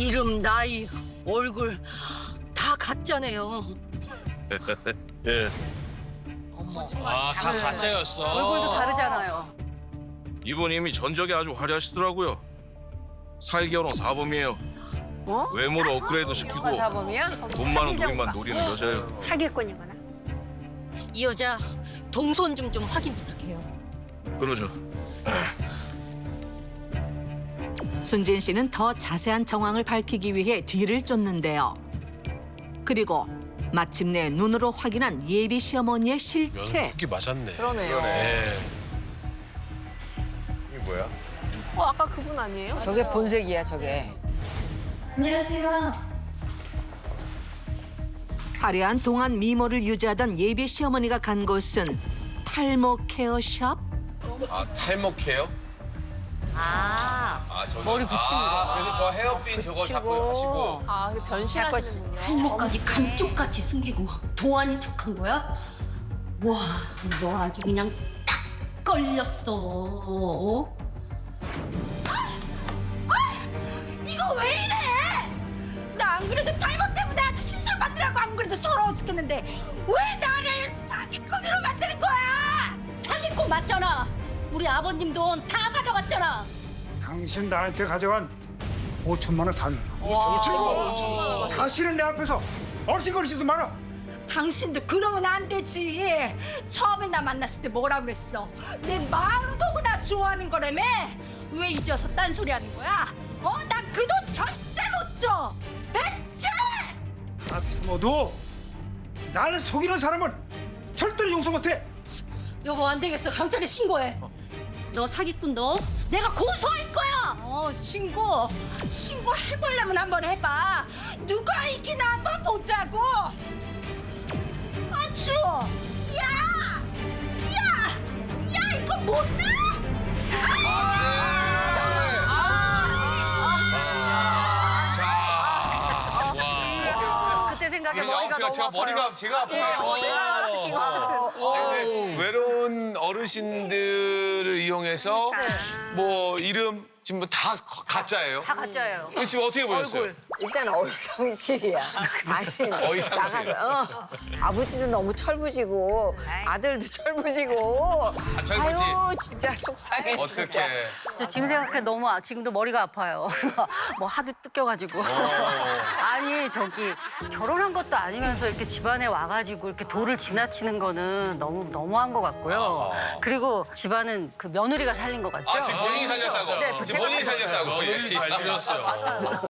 이름, 나이, 얼굴 다 가짜네요. 예. 아, 다 가짜였어. 얼굴도 다르잖아요. 이분 이미 전적이 아주 화려하시더라고요. 사회결혼 사범이에요. 어? 외모를 업그레이드 시키고 사범이야? 돈 많은 노인만 노리는 여자예요. 사기꾼이구나. 이 여자 동선중 좀 확인 부탁해요. 그러죠. 순진 씨는 더 자세한 정황을 밝히기 위해 뒤를 쫓는데요. 그리고 마침내 눈으로 확인한 예비 시어머니의 실체. 면숙이 맞았네. 그러네요. 네. 이게 뭐야? 어, 아까 그분 아니에요? 저게 본색이야, 저게. 화려한 동안 미모를 유지하던 예비 시어머니가 간 곳은 탈모 케어 샵. 아 탈모 케요? 아, 아 저기 머리 붙이는 아, 그래서 저 헤어핀 저거 자꾸 하시고 아, 이게 변신하시는군요. 탈모까지 감쪽같이 숨기고 도안인 척한 거야? 와, 너 아주 그냥 딱 걸렸어. 어? 이거 왜 이래? 나 안 그래도 탈모 때문에 아주 신설 만들라고 안 그래도 서러워 죽겠는데 왜 나를 사기꾼으로 만드는 거야? 사기꾼 맞잖아. 우리 아버님 돈 다 가져갔잖아. 당신 나한테 가져간 5천만 원다 내놔. 사실은 내 앞에서 어르신거리지도 마라. 당신도 그러면 안 되지. 처음에 나 만났을 때 뭐라 그랬어? 내 마음 보고 나 좋아하는 거라며? 왜 이제 와서 딴소리 하는 거야? 어? 나그돈 절대 못 줘. 뱉지! 다 참아도 나를 속이는 사람은 절대로 용서 못해. 여보 안 되겠어. 경찰에 신고해. 너 사기꾼 너 내가 고소할 거야. 어 신고 신고 해보려면 한번 해봐. 누가 이기나 한번 보자고. 아주 야! 야! 야 이거 못 내? 그때 생각에 이게 머리가 제가, 너무 제가 아파요. 머리가 제가 아파요. 어. 어르신들을 이용해서 뭐 이름 지금 뭐 다 가짜예요. 다 가짜예요. 근데 지금 어떻게 보셨어요? 일단 어이상실이야. 아니 어이상실. 나가서 어. 아버지도 너무 철부지고 아들도 철부지고. 아, 철부지? 아유 진짜 속상해. 어떻게? 저 지금 생각해 너무 아- 지금도 머리가 아파요. 뭐 하도 뜯겨가지고. 아니 저기 결혼한 것도 아니면서 이렇게 집안에 와가지고 이렇게 돌을 지나치는 거는 너무 너무한 것 같고요. 그리고 집안은 그 며느리가 살린 것 같죠? 아 지금 본인이 살렸다고? 네, 제가 본인이 살렸다고? 며느리 잘 들였어요.